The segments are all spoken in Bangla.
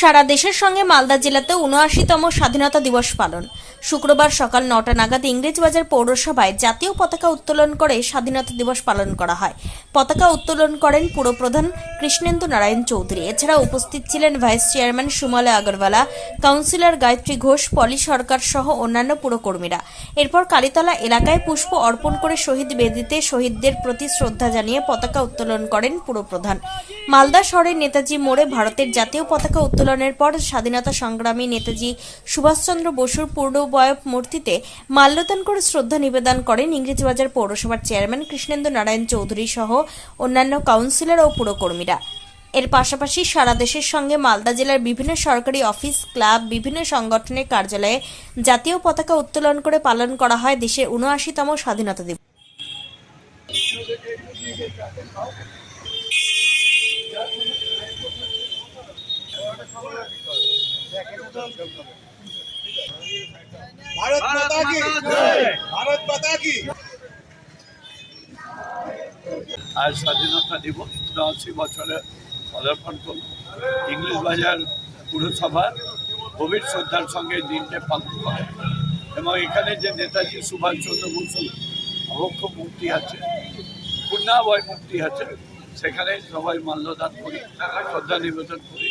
সারা দেশের সঙ্গে মালদা জেলাতে উনআশিতম স্বাধীনতা দিবস পালন। শুক্রবার সকাল নটা নাগাদ ইংরেজবাজার পৌরসভায় জাতীয় পতাকা উত্তোলন করে স্বাধীনতা দিবস পালন করা হয়। পতাকা উত্তোলন করেন পুরপ্রধান কৃষ্ণেন্দু নারায়ণ চৌধুরী। এছাড়া উপস্থিত ছিলেন vice chairman Sumla Agarwala, councillor Gayatri Ghosh, Poly Sarkar সহ অন্যান্য পুরকর্মীরা। এরপর কালীতলা এলাকায় পুষ্প অর্পণ করে শহীদ বেদিতে শহীদদের প্রতি শ্রদ্ধা জানিয়ে পতাকা উত্তোলন করেন পুরপ্রধান। মালদা শহরের নেতাজি মোড়ে ভারতের জাতীয় পতাকা উত্তোলনের পর স্বাধীনতা সংগ্রামী নেতাজি সুভাষচন্দ্র বসুর পূর্ণবয়ব মূর্তিতে মাল্যদান করে শ্রদ্ধা নিবেদন করেন ইংরেজবাজার পৌরসভার চেয়ারম্যান কৃষ্ণেন্দু নারায়ণ চৌধুরী সহ অন্যান্য কাউন্সিলর ও পুরকর্মীরা। এর পাশাপাশি সারা দেশের সঙ্গে মালদা জেলার বিভিন্ন সরকারি অফিস, ক্লাব, বিভিন্ন সংগঠনের কার্যালয়ে জাতীয় পতাকা উত্তোলন করে পালন করা হয় দেশের উনআশিতম স্বাধীনতা দিবস। भारत माता की भारत माता की আজ স্বাধীনতা দিবস উনআশি বছরে পদার্পণ করল ইংলিশ বাজার পুরসভার গভীর শ্রদ্ধার সঙ্গে এই দিনটা পালন করে এবং এখানে যে নেতাজি সুভাষচন্দ্র বসু অবক্ষ মূর্তি আছে পূর্ণাবয় মূর্তি আছে সেখানে সবাই মাল্যদান করি শ্রদ্ধা নিবেদন করি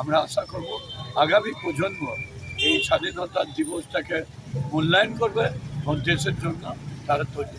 আমরা আশা করব আগামী প্রজন্ম এই স্বাধীনতার দিবসটাকে মূল্যায়ন করবে এবং দেশের জন্য তারা তৈরি।